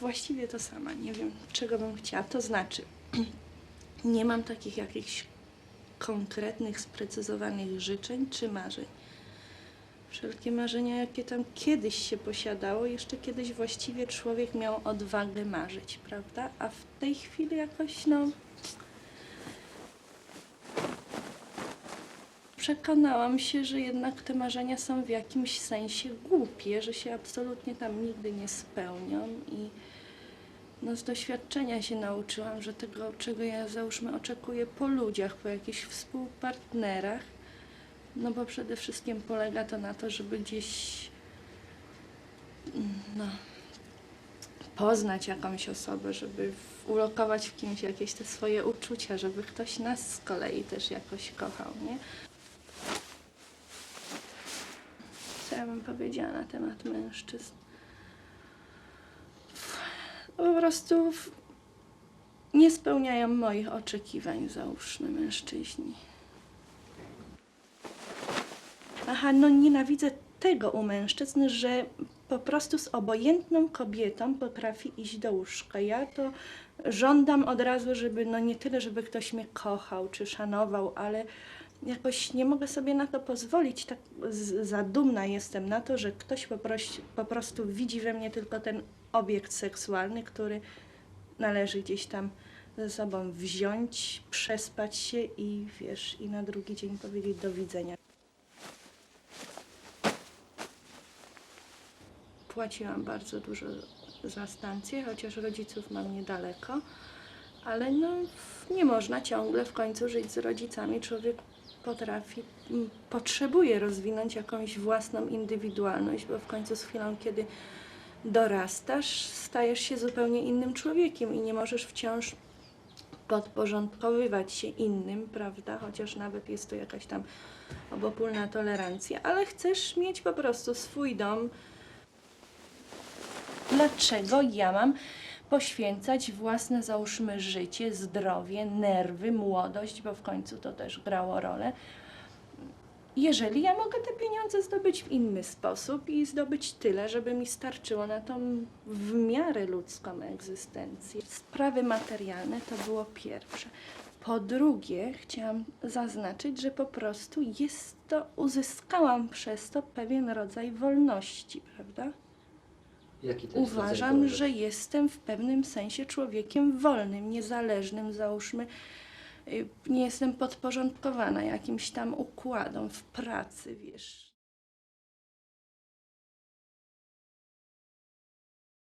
właściwie to sama. Nie wiem, czego bym chciała. To znaczy, nie mam takich jakichś konkretnych, sprecyzowanych życzeń czy marzeń. Wszelkie marzenia, jakie tam kiedyś się posiadało, jeszcze kiedyś właściwie człowiek miał odwagę marzyć, prawda? A w tej chwili jakoś, no. Przekonałam się, że jednak te marzenia są w jakimś sensie głupie, że się absolutnie tam nigdy nie spełnią i no z doświadczenia się nauczyłam, że tego, czego ja załóżmy oczekuję po ludziach, po jakichś współpartnerach, no bo przede wszystkim polega to na to, żeby gdzieś no, poznać jakąś osobę, żeby ulokować w kimś jakieś te swoje uczucia, żeby ktoś nas z kolei też jakoś kochał, nie? Co ja bym powiedziała na temat mężczyzn? Po prostu nie spełniają moich oczekiwań, załóżmy, mężczyźni. Aha, no nienawidzę tego u mężczyzn, że po prostu z obojętną kobietą potrafi iść do łóżka. Ja to żądam od razu, żeby no nie tyle, żeby ktoś mnie kochał czy szanował, ale jakoś nie mogę sobie na to pozwolić. Tak z, za dumna jestem na to, że ktoś po prostu widzi we mnie tylko ten obiekt seksualny, który należy gdzieś tam ze sobą wziąć, przespać się i wiesz, i na drugi dzień powiedzieć do widzenia. Płaciłam bardzo dużo za stację, chociaż rodziców mam niedaleko, ale no, nie można ciągle w końcu żyć z rodzicami. Człowiek potrafi, potrzebuje rozwinąć jakąś własną indywidualność, bo w końcu z chwilą, kiedy dorastasz, stajesz się zupełnie innym człowiekiem i nie możesz wciąż podporządkowywać się innym, prawda? Chociaż nawet jest to jakaś tam obopólna tolerancja, ale chcesz mieć po prostu swój dom. Dlaczego ja mam poświęcać własne, załóżmy, życie, zdrowie, nerwy, młodość, bo w końcu to też grało rolę, jeżeli ja mogę te pieniądze zdobyć w inny sposób i zdobyć tyle, żeby mi starczyło na tą w miarę ludzką egzystencję. Sprawy materialne to było pierwsze. Po drugie, chciałam zaznaczyć, że po prostu jest to, uzyskałam przez to pewien rodzaj wolności, prawda? Jaki to jest Uważam, że jestem w pewnym sensie człowiekiem wolnym, niezależnym, załóżmy. Y, Nie jestem podporządkowana jakimś tam układom w pracy, wiesz.